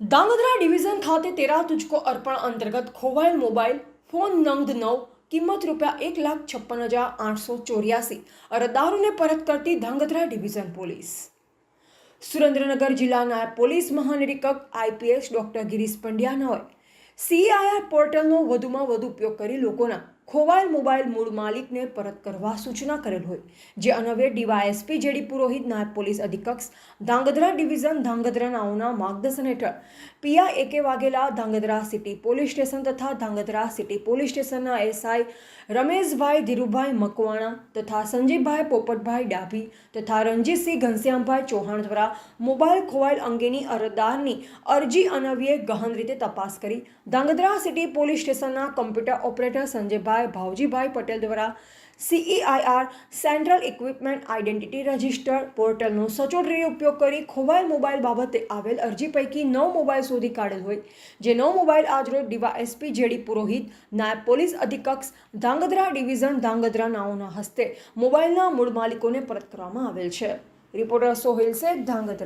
Dhrangadhra division ખાતે તેરા તુજકો અર્પણ અંતર્ગત ખોવાયેલ મોબાઈલ ફોન નંગ નવ, કિંમત રૂપિયા એક લાખ છપ્પન હજાર આઠસો ચોર્યાસી અરજદારોને પરત કરતી ધાંગધ્રા ડિવિઝન પોલીસ. સુરેન્દ્રનગર જિલ્લાના પોલીસ મહાનિરીક્ષક આઈપીએસ ડોક્ટર ગિરીશ પંડ્યાનાઓએ સીઆઈઆર પોર્ટલનો વધુમાં વધુ ઉપયોગ કરી લોકોના ખોવાયેલ મોબાઈલ મૂળ માલિકને પરત કરવા સૂચના કરેલ હોય. જે અનવે ડીવાયએસપી જેડી પુરોહિત, નાયબ પોલીસ અધિકક્ષ ધાંગધ્રા ડિવિઝન, ધાંગધ્રા નાઓના માર્ગદર્શન હેઠળ, પિયા AK Vaghela Dhrangadhra city police station તથા ધાંગધ્રા સિટી પોલીસ સ્ટેશનના એસઆઈ રમેશભાઈ ધીરુભાઈ મકવાણા તથા સંજયભાઈ પોપટભાઈ ડાભી તથા રણજીતસિંહ ઘનશ્યામભાઈ ચૌહાણ દ્વારા મોબાઈલ ખોવાયેલ અંગેની અરજદારની અરજી અનવ્યે ગહન રીતે તપાસ કરી. ધાંગધ્રા સિટી પોલીસ સ્ટેશનના કમ્પ્યુટર ઓપરેટર સંજયભાઈ ભાવજીભાઈ પટેલ દ્વારા CEIR central equipment identity register પોર્ટલનો સચોટ રીતે ઉપયોગ કરી ખોવાયેલ મોબાઈલ બાબતે આવેલ અરજી પૈકી નવ મોબાઈલ શોધી કાઢેલ હોય. જે નવ મોબાઈલ આજરોજ ડીવાયએસપી જેડી પુરોહિત નાયબ પોલીસ અધિકક્ષ ધાંગધ્રા ડિવિઝન, ધાંગધ્રા નાઓના હસ્તે મોબાઈલના મૂળ માલિકોને પરત કરવામાં આવેલ છે. રિપોર્ટર સોહેલ શેખ ધાંગધ્રા.